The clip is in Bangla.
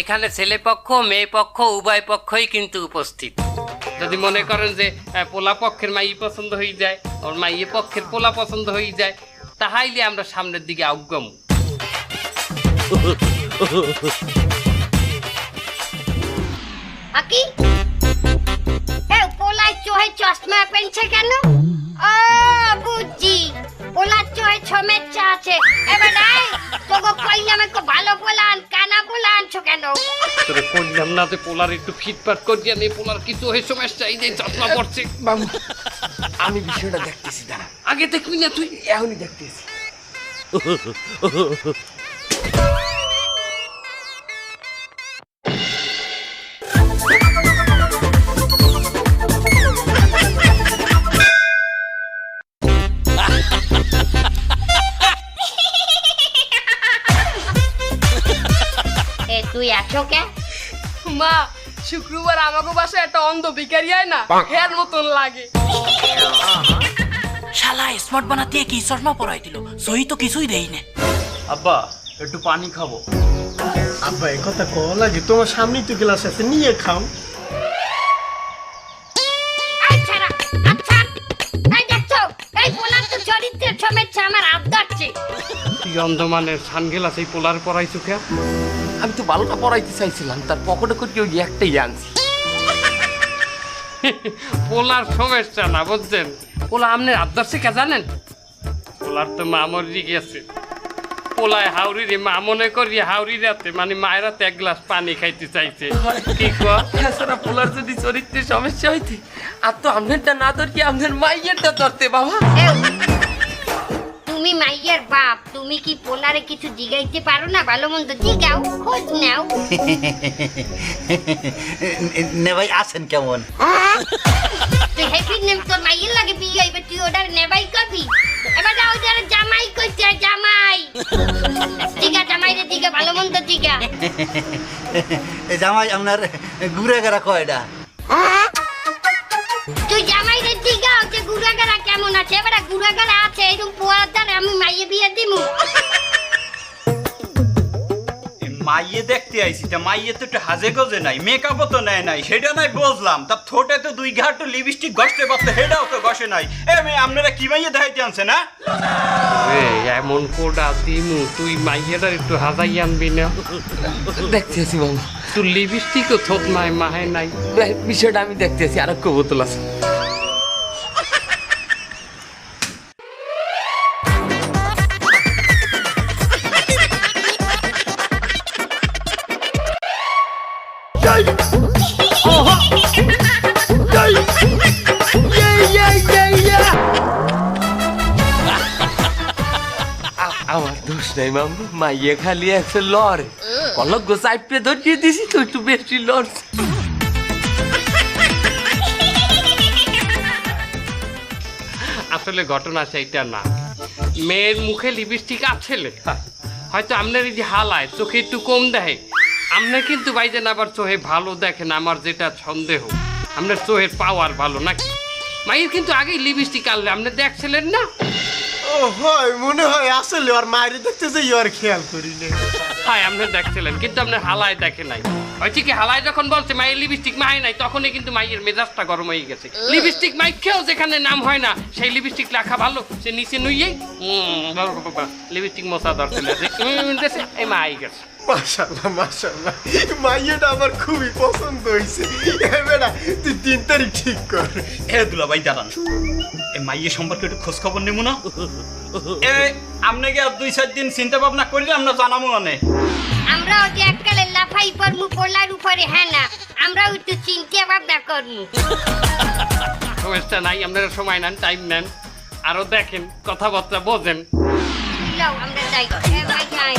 এখানে ছেলে পক্ষ, মেয়ে পক্ষ, উভয় পক্ষই কিন্তু উপস্থিত। যদি মনে করেন যে পোলা পক্ষের মাই পছন্দ হয়ে যায়, ওর মাইয়ে পক্ষের পোলা পছন্দ হয়ে যায়, তাহাইলে আমরা সামনের দিকে অগ্রম। আকি? এ পোলার চোহে চশমা পেনছে কেন? ও বুঝছি পোলার চোহে ছমেচ্ছা আছে। এবার নাই তোকে কইলাম একটু ভালো পোলান কানা পোলা আনছো কেন? তোরে কইলাম না যে পোলার একটু ফিটফাট করিয়া নে পোলার কিছু হয়ে সমস্যা এই যে যত্ন করছে। বাবু আমি বিষয়টা দেখতেছি দাঁড়া। আগে দেখবি না তুই। এখনই দেখতেছি। তুই আছো কে? মা শুক্রবার আমাকে বাসায় একটা অন্ধ ভিখারি হয় না? হের মতন লাগে। শালা স্মার্ট বানাতে কি চশমা পরাই দিল? সহি তো কিছুই দেই না। আব্বা একটু পানি খাব। আব্বা এ কথা কও লাগে তোমার সামনেই তো গ্লাস আছে নিয়ে খাও। রা, এই দেখছ এই পোলার তো চরিত্রের আমার হাত ধরছে। তুই অন্ধমানের সানগেলাস এই পোলার পরাইছু কে? আমি তো ভালোটা পড়াইতে চাইছিলাম তার পকেটে করে ওই একটাই আনছি। পোলার সমস্যা না বুঝছেন? পোলা আপনি আবদারছে কে জানেন? পোলার তো মা মরি গেছে পোলায় হাউরি রে মা মনে করি হাউরি রাতে মানে মায়ের রাতে এক গ্লাস পানি খাইতে চাইছে। কি কর এছাড়া পোলার যদি চরিত্রের সমস্যা হইতে আর তো আপনারটা না ধরকি আপনার মাইয়েরটা ধরতে বাবা। তুমি মাইয়ের বাপ তুমি কি পোলারে কিছু জিগাইতে পারো না? ভালো মন্দ জিগাও খোঁজ নাও। নে ভাই আছেন কেমন? তুই হ্যাপি নেম তোর মাইয়ের লাগে বিয়ে গাইবে তুই ওটার নেবাই কবি এবার যাও ওদের জামাই কইতে জামাই। দিগা জামাই রে দিগা ভালো মন্দ দিগা এই জামাই আপনার ঘুরে গেরা কয়টা? তুই জামাই রে দিগা যে গুড়াগাড়া কেমন আছে? এবার গুড়াগাড়া আছে এরকম পোয়ার দ্বারা আমি মাইয়ে বিয়ে দিমু। মাইয়ে দেখতে আইছি তা মাইয়ে তো একটু হাজে গজে নাই মেকআপও তো নেয় নাই সেটা নাই বুঝলাম। তা ঠোঁটে তো দুই ঘাট লিপস্টিক ঘষতে পারতো সেটাও তো ঘষে নাই। এ মেয়ে আপনারা কি মাইয়ে দেখাইতে আনছে না রে এমন কোডা দিমু তুই মাইয়াটার একটু হাজাই আনবি না? দেখতেছি বাবু। তুই লিপস্টিকও থোত নাই মাহে নাই। বিষয়টা আমি দেখতেছি আর এক বোতল আছে। আমার দোষ নাই মামু, মাইয়ে খালি একশো লড়ে। কলক গো সাইডে ধরিয়ে দিছি তো একটু বেশি লড়ছে। আসলে ঘটনা সেইটা না। মেয়ের মুখে লিপস্টিক আছে হয়তো আপনার এই যে হালায়, চোখে একটু কম দেখে। আপনার কিন্তু বাইজেন আবার চোহে ভালো দেখেন আমার যেটা সন্দেহ। আপনার চোহের পাওয়ার ভালো নাকি? মাইয়ের কিন্তু আগেই লিপস্টিক আনলে আপনি দেখছিলেন না? ও হয় মনে হয় আসলে ওর মায়ের দেখতে যে ইয়ার খেয়াল করি না হ্যাঁ আপনি দেখছিলেন কিন্তু আপনার হালায় দেখে নাই। হয়েছে কি হালায় যখন বলছে মায়ের লিপস্টিক মায় নাই তখনই কিন্তু মাইয়ের মেজাজটা গরম হয়ে গেছে। লিপস্টিক মাইকেও যেখানে নাম হয় না সেই লিপস্টিক লেখা ভালো সে নিচে নুইয়েই লিপস্টিক মশা ধরছিল এই মা আই গেছে। মাশাল্লাহ মাশাল্লাহ মাইয়াটা আমার খুবই পছন্দ হয়েছে বেটা তুই তিন তারিখ ঠিক কর। এ দুলা ভাই দাঁড়ান। এ মাইয়ে সম্পর্কে একটু খোঁজ খবর নেব না? এ আপনাকে আর দুই চার দিন চিন্তা ভাবনা করলে? আমরা জানাব মানে আমরা এককালে লাফাই পড়মু পোলার উপরে হ্যাঁ না? আমরাও একটু চিন্তা ভাবনা করমু। সমস্যা নাই আপনারা সময় নেন টাইম নেন। আরও দেখেন কথাবার্তা বোঝেন। আমরা যাই। যাই।